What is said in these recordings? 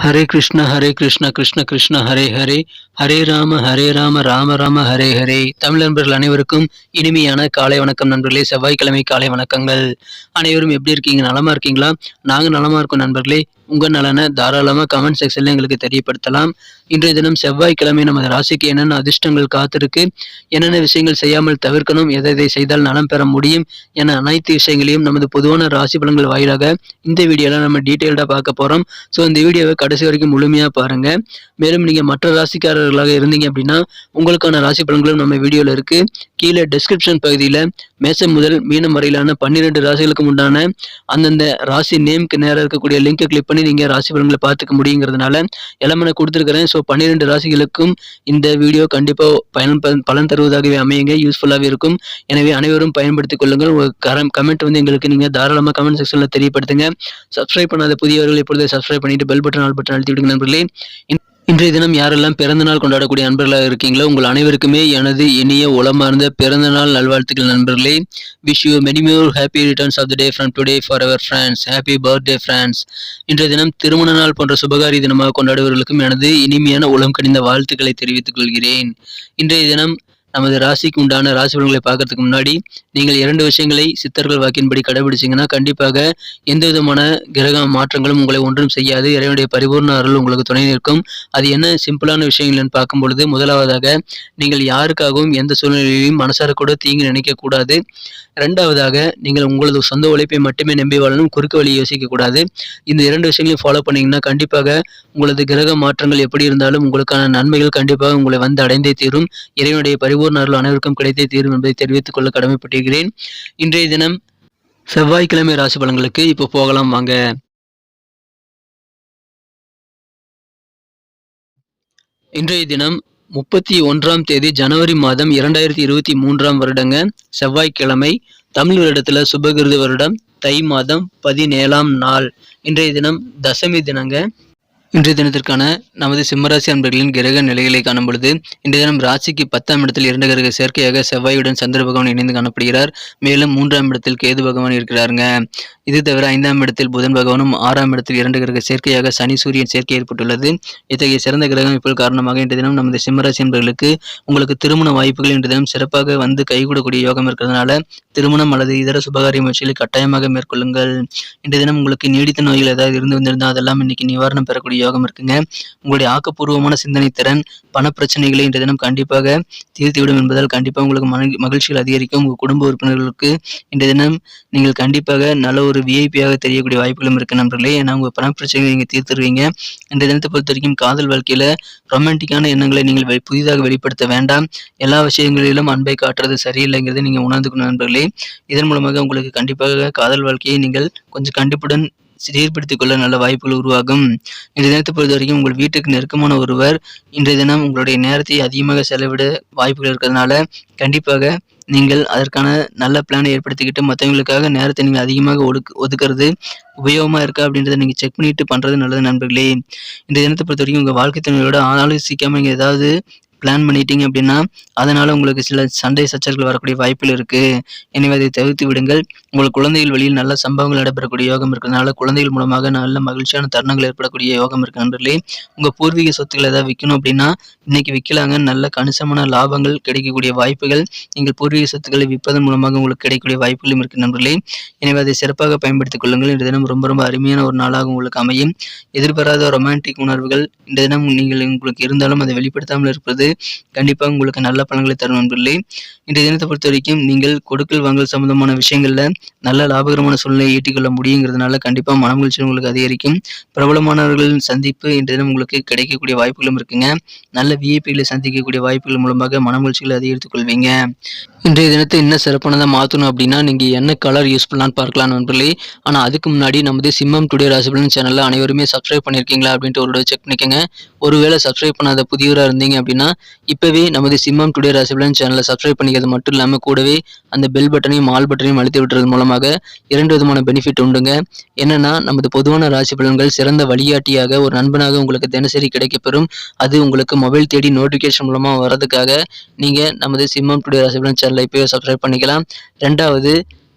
ஹரே கிருஷ்ண ஹரே கிருஷ்ண கிருஷ்ண கிருஷ்ண ஹரே ஹரே. ஹரே ராம ஹரே ராம ராம ராம ஹரே ஹரே. தமிழ் நண்பர்கள் அனைவருக்கும் இனிமையான காலை வணக்கம் நண்பர்களே. செவ்வாய்க்கிழமை காலை வணக்கங்கள். அனைவரும் எப்படி இருக்கீங்க? நலமா இருக்கீங்களா? நாங்க நலமா இருக்கோம் நண்பர்களே. உங்கள் நலனை தாராளமா கமெண்ட் செக்ஷனில் எங்களுக்கு தெரியப்படுத்தலாம். இன்றைய தினம் செவ்வாய்க்கிழமை நமது ராசிக்கு என்னென்ன அதிர்ஷ்டங்கள் காத்திருக்கு? என்னென்ன விஷயங்கள் செய்யாமல் தவிர்க்கணும்? எதை எதை செய்தால் நலம் பெற முடியும்? என அனைத்து விஷயங்களையும் நமது பொதுவான ராசி பலன்கள் வாயிலாக இந்த வீடியோவில் நம்ம டீட்டெயில்டாக பார்க்க போறோம். ஸோ இந்த வீடியோவை கடைசி வரைக்கும் முழுமையா பாருங்க. மேலும் நீங்க மற்ற ராசிக்காரர்களாக இருந்தீங்க அப்படின்னா உங்களுக்கான ராசி பலன்களும் நம்ம வீடியோல இருக்கு. கீழே டிஸ்கிரிப்ஷன் பகுதியில் மேசம் முதல் மீனம் வரையிலான பன்னிரெண்டு ராசிகளுக்கு உண்டான அந்தந்த ராசி நேம்க்கு நேராக இருக்கக்கூடிய லிங்கை கிளிக் பண்ணி நீங்க ராசி பலன்களை பார்த்துக்க முடியுங்கிறதுனால எல்லாமே கொடுத்துருக்கிறேன். ஸோ பன்னிரெண்டு ராசிகளுக்கும் இந்த வீடியோ கண்டிப்பா பயன் ப- பலன் தருவதாகவே அமையுங்க. யூஸ்ஃபுல்லாகவே இருக்கும். எனவே அனைவரும் பயன்படுத்திக் கொள்ளுங்கள். உங்க கமெண்ட் வந்து எங்களுக்கு நீங்க தாராளமாக கமெண்ட் செக்ஷன்ல தெரியப்படுத்துங்க. சப்ஸ்கிரைப் பண்ணாத புதியவர்கள் இப்பொழுது சப்ஸ்கிரைப் பண்ணிட்டு பெல் பட்டன் ஆல் பட்டன் நண்பர்களே. இன்றைய தினம் யாரெல்லாம் பிறந்த நாள் கொண்டாடக்கூடிய நண்பர்களாக இருக்கீங்களோ உங்கள் அனைவருக்குமே எனது இனிய உளமார்ந்த பிறந்த நாள் நல்வாழ்த்துக்கள் நண்பர்களே. Wish you many more happy returns of the day from today for our friends happy birthday friends இன்றைய தினம் திருமண நாள் போன்ற சுபகாரி தினமாக கொண்டாடுபவர்களுக்கும் எனது இனிமையான உளம் கடிந்த வாழ்த்துக்களை தெரிவித்துக் கொள்கிறேன். இன்றைய தினம் நமது ராசிக்கு உண்டான ராசி பலன்களை பார்க்கறதுக்கு முன்னாடி நீங்கள் இரண்டு விஷயங்களை சித்தர்கள் வாக்கின்படி கடைபிடிச்சீங்கன்னா கண்டிப்பாக எந்த விதமான கிரக மாற்றங்களும் உங்களை ஒன்றும் செய்யாது. இறைவனுடைய பரிபூர்ண அருள் உங்களுக்கு துணை நிற்கும். அது என்ன சிம்பிளான விஷயங்கள்னு பார்க்கும் பொழுது முதலாவதாக நீங்கள் யாருக்காகவும் எந்த சூழ்நிலையிலும் மனசார கூட தீங்கு நினைக்கக்கூடாது கூடாது. இரண்டாவதாக நீங்கள் உங்களது சொந்த உழைப்பை மட்டுமே நம்பி வாழணும் குறுக்கு வழி யோசிக்க கூடாது. இந்த இரண்டு விஷயங்களையும் ஃபாலோ பண்ணீங்கன்னா கண்டிப்பாக உங்களது கிரக மாற்றங்கள் எப்படி இருந்தாலும் உங்களுக்கான நன்மைகள் கண்டிப்பாக உங்களை வந்து அடைந்தே தீரும். இறைவனுடைய பரிபூர்ண அருள் அனைவருக்கும் கிடைத்தே தீரும் என்பதை தெரிவித்துக் கொள்ள கடமைப்பட்டிருக்கிறேன். இன்றைய தினம் செவ்வாய்க்கிழமை ராசி பலன்களுக்கு இப்போ போகலாம் வாங்க. இன்றைய தினம் முப்பத்தி ஒன்றாம் தேதி ஜனவரி மாதம் இரண்டாயிரத்தி இருபத்தி மூன்றாம் வருடங்க. செவ்வாய்க்கிழமை தமிழ் வருடத்துல சுபகிருது வருடம் தை மாதம் பதினேழாம் நாள். இன்றைய தினம் தசமி தினங்க. இன்றைய தினத்திற்கான நமது சிம்மராசி அன்பர்களின் கிரக நிலைகளை காணும் பொழுது இன்றைய தினம் ராசிக்கு பத்தாம் இடத்தில் இரண்டு கிரக சேர்க்கையாக செவ்வாயுடன் சந்திர பகவான் இணைந்து காணப்படுகிறார். மேலும் மூன்றாம் இடத்தில் கேது பகவான் இருக்கிறாருங்க. இது தவிர ஐந்தாம் இடத்தில் புதன் பகவானும் ஆறாம் இடத்தில் இரண்டு கிரக சேர்க்கையாக சனி சூரியன் சேர்க்கை ஏற்பட்டுள்ளது. இத்தகைய சிறந்த கிரக அமைப்புகள் காரணமாக இன்றைய தினம் நமது சிம்மராசி அன்பர்களுக்கு உங்களுக்கு திருமண வாய்ப்புகள் இன்றைய தினம் சிறப்பாக வந்து கைகூடக்கூடிய யோகம் இருக்கிறதுனால திருமணம் அல்லது இதர சுபகாரிய முயற்சிகளை கட்டாயமாக மேற்கொள்ளுங்கள். இன்றைய தினம் உங்களுக்கு நீடித்த நோய்கள் ஏதாவது இருந்து வந்திருந்தால் அதெல்லாம் இன்னைக்கு நிவாரணம் பெறக்கூடிய யோகம் இருக்குங்க. உங்களுடைய ஆக்கப்பூர்வமான சிந்தனை திறன் பண பிரச்சனைகளை இன்றைய தினம் கண்டிப்பாக தீர்த்துவிடும் என்பதால் கண்டிப்பாக உங்களுக்கு மன- மகிழ்ச்சிகள் அதிகரிக்கும். உங்கள் குடும்ப உறுப்பினர்களுக்கு இன்றைய தினம் நீங்கள் கண்டிப்பாக நல்ல ஒரு விஐபியாக தெரியக்கூடிய வாய்ப்புகளும் இருக்கு நண்பர்களே. ஏன்னா உங்கள் பண பிரச்சனைகளை நீங்கள் தீர்த்துருவீங்க. இன்றைய தினத்தை பொறுத்த வரைக்கும் காதல் வாழ்க்கையில் ரொமான்டிக்கான எண்ணங்களை நீங்கள் வெ- புதிதாக வெளிப்படுத்த வேண்டாம். எல்லா விஷயங்களிலும் அன்பை காட்டுறது சரியில்லைங்கிறத நீங்கள் உணர்ந்துக்கணும் நண்பர்களே. இதன் மூலமாக உங்களுக்கு கண்டிப்பாக காதல் வாழ்க்கையை நீங்கள் கொஞ்சம் கண்டிப்புடன் சீர்படுத்திக் கொள்ள நல்ல வாய்ப்புகள் உருவாகும். இன்றைய தினத்தை பொறுத்த வரைக்கும் உங்கள் வீட்டுக்கு நெருக்கமான ஒருவர் இன்றைய தினம் உங்களுடைய நேரத்தை அதிகமாக செலவிட வாய்ப்புகள் இருக்கிறதுனால கண்டிப்பாக நீங்கள் அதற்கான நல்ல பிளானை ஏற்படுத்திக்கிட்டு மற்றவங்களுக்காக நேரத்தை நீங்கள் அதிகமாக ஒடுக்கு ஒதுக்குறது உபயோகமாக இருக்கா அப்படின்றத நீங்கள் செக் பண்ணிட்டு பண்ணுறது நல்லது நண்பர்களே. இந்த தினத்தை பொறுத்த வரைக்கும் உங்கள் வாழ்க்கை துணையோட ஆலோசிக்காமல் நீங்கள் ஏதாவது பிளான் பண்ணிட்டீங்க அப்படின்னா அதனால உங்களுக்கு சில சண்டை சச்சர்கள் வரக்கூடிய வாய்ப்புகள் இருக்கு. எனவே அதை தவிர்த்து விடுங்கள். உங்கள் குழந்தைகள் வழியில் நல்ல சம்பவங்கள் நடைபெறக்கூடிய யோகம் இருக்கிறதுனால குழந்தைகள் மூலமாக நல்ல மகிழ்ச்சியான தருணங்கள் ஏற்படக்கூடிய யோகம் இருக்கு நண்பர்களே. உங்க பூர்வீக சொத்துக்களை ஏதாவது விற்கணும் அப்படின்னா இன்னைக்கு விற்கலாங்க நல்ல கணிசமான லாபங்கள் கிடைக்கக்கூடிய வாய்ப்புகள். நீங்கள் பூர்வீக சொத்துக்களை விற்பதன் மூலமாக உங்களுக்கு கிடைக்கக்கூடிய வாய்ப்புகளும் இருக்கு நண்பர்களே. எனவே அதை சிறப்பாக பயன்படுத்திக் கொள்ளுங்கள். இந்த தினம் ரொம்ப ரொம்ப அருமையான ஒரு நாளாக உங்களுக்கு அமையும். எதிர்பாராத ரொமான்டிக் உணர்வுகள் இந்த தினம் நீங்கள் உங்களுக்கு இருந்தாலும் அதை வெளிப்படுத்தாமல் இருப்பது கண்டிப்பாக உங்களுக்கு நல்ல பலன்களை தரும் நண்பர்களே. இன்றைய தினத்தை பொறுத்த வரைக்கும் நீங்கள் கொடுக்கல் வாங்கல் சம்பந்தமான விஷயங்கள்ல நல்ல லாபகரமான சூழ்நிலையை ஈட்டிக்கொள்ள முடியுங்கிறதுனால கண்டிப்பாக மனமகிழ்ச்சி உங்களுக்கு அதிகரிக்கும். பிரபலமானவர்களின் சந்திப்பு இன்றைய தினம் உங்களுக்கு கிடைக்கக்கூடிய வாய்ப்புகளும் இருக்குங்க. நல்ல விஐபிகளை சந்திக்கக்கூடிய வாய்ப்புகள் மூலமாக மனமகிழ்ச்சிகளை அதிகரித்துக் கொள்வீங்க. இன்றைய தினத்தை என்ன சிறப்பானதாக மாற்றணும் அப்படின்னா நீங்கள் என்ன கலர் யூஸ் பண்ணலான்னு பார்க்கலாம் நண்பர்களே. ஆனால் அதுக்கு முன்னாடி நமது சிம்மம் டுடே ராசிபலன் சேனலில் அனைவருமே சப்ஸ்கிரைப் பண்ணியிருக்கீங்களா அப்படின்ட்டு ஒரு செக் பண்ணிக்கோங்க. ஒருவேளை சப்ஸ்கிரைப் பண்ணாத புதியவராக இருந்தீங்க அப்படின்னா இப்போவே நமது சிம்மம் டுடே ராசிபலன் சேனலை சப்ஸ்கிரைப் பண்ணிக்கிறது மட்டும் இல்லாமல் கூடவே அந்த பெல் பட்டனையும் ஆல் பட்டனையும் அழுத்தி விட்டுறது மூலமாக இரண்டு விதமான பெனிஃபிட் உண்டுங்க. என்னன்னா நமது பொதுவான ராசி பலன்கள் சிறந்த வழிகாட்டியாக ஒரு நண்பனாக உங்களுக்கு தினசரி கிடைக்கப்பெறும். அது உங்களுக்கு மொபைல் தேடி நோட்டிஃபிகேஷன் மூலமாக வர்றதுக்காக நீங்கள் நமது சிம்மம் டுடே ராசிபலன் சேனலை இப்போவே சப்ஸ்கிரைப் பண்ணிக்கலாம். ரெண்டாவது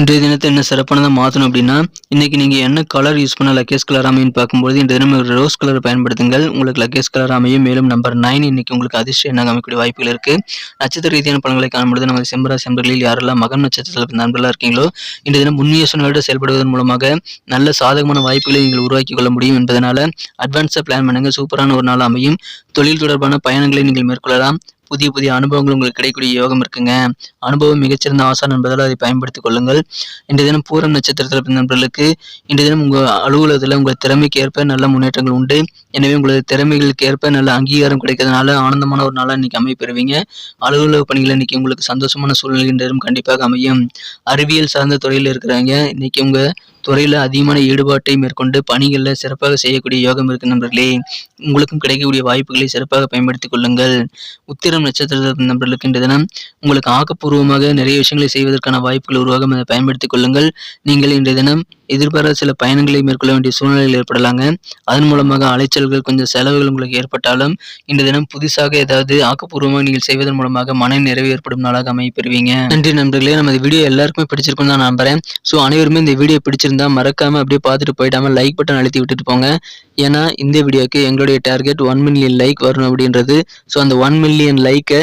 இன்றைய தினத்தை என்ன சிறப்பானதாக மாற்றணும் அப்படின்னா இன்றைக்கி நீங்கள் என்ன கலர் யூஸ் பண்ண லக்கேஸ் கலர் அமையும் பார்க்கும்போது இந்த தினம் ஒரு ரோஸ் கலர் பயன்படுத்துங்கள். உங்களுக்கு லக்கேஸ் கலர் அமையும். மேலும் நம்பர் நைன் இன்னைக்கு உங்களுக்கு அதிர்ஷ்டம் என்ன அமைக்கக்கூடிய வாய்ப்புகள் இருக்குது நட்சத்திர ரீதியான பலன்களை காணும்பொழுது நமது செம்பராசி நண்பர்களில் யாரெல்லாம் மகன் நட்சத்திரத்தில் நண்பர்களாக இருக்கீங்களோ இன்றைய தினம் முன்னியோசனையோடு செயல்படுவதன் மூலமாக நல்ல சாதகமான வாய்ப்புகளை நீங்கள் உருவாக்கி கொள்ள முடியும் என்பதனால் அட்வான்ஸாக பிளான் பண்ணுங்கள் சூப்பரான ஒரு நாள் அமையும். தொழில் தொடர்பான பயணங்களை நீங்கள் மேற்கொள்ளலாம். புதிய புதிய அனுபவங்கள் உங்களுக்கு கிடைக்கக்கூடிய யோகம் இருக்குங்க. அனுபவம் மிகச்சிறந்த ஆசான் என்பதால் அதை பயன்படுத்திக் கொள்ளுங்கள். இன்றைய தினம் பூரம் நட்சத்திரத்தில் பிறந்த நண்பர்களுக்கு இன்றைய தினம் உங்கள் அலுவலகத்தில் உங்கள் திறமைக்கு ஏற்ப நல்ல முன்னேற்றங்கள் உண்டு. எனவே உங்களது திறமைகளுக்கு ஏற்ப நல்ல அங்கீகாரம் கிடைக்கிறதுனால ஆனந்தமான ஒரு நாளாக இன்னைக்கு அமைப்பெறுவீங்க அலுவலக பணிகள் இன்னைக்கு உங்களுக்கு சந்தோஷமான சூழ்நிலை இன்றும் கண்டிப்பாக அமையும். அறிவியல் சார்ந்த துறையில் இருக்கிறவங்க இன்னைக்கு உங்கள் துறையில் அதிகமான ஈடுபாட்டை மேற்கொண்டு பணிகளில் சிறப்பாக செய்யக்கூடிய யோகம் இருக்கு நண்பர்களே. உங்களுக்கும் கிடைக்கக்கூடிய வாய்ப்புகளை சிறப்பாக பயன்படுத்திக் கொள்ளுங்கள். உத்திரம் நட்சத்திர நண்பர்களுக்கு இந்த தினம் உங்களுக்கு ஆக்கப்பூர்வமாக நிறைய விஷயங்களை செய்வதற்கான வாய்ப்புகள் உருவாகும். அதை பயன்படுத்திக் கொள்ளுங்கள். நீங்கள் இன்றைய தினம் எதிர்பாராத சில பயணங்களை மேற்கொள்ள வேண்டிய சூழ்நிலைகள் ஏற்படலாங்க. அதன் மூலமாக அலைச்சல்கள் கொஞ்சம் செலவுகள் உங்களுக்கு ஏற்பட்டாலும் இந்த தினம் புதுசாக ஏதாவது ஆக்கப்பூர்வமாக நீங்கள் செய்வதன் மூலமாக மன நிறைவு ஏற்படும் நாளாக அமைப்பெறுவீங்க நன்றி நண்பர்களே. நம்ம வீடியோ எல்லாருக்குமே பிடிச்சிருக்கும் தான் நம்புறேன். ஸோ அனைவருமே இந்த வீடியோ பிடிச்சிருந்தா மறக்காம அப்படியே பார்த்துட்டு போயிடாம லைக் பட்டன் அழுத்தி விட்டுட்டு போங்க. ஏன்னா இந்த வீடியோக்கு எங்களுடைய டார்கெட் ஒன் மில்லியன் லைக் வரணும் அப்படின்றது. ஸோ அந்த ஒன் மில்லியன் லைக்கை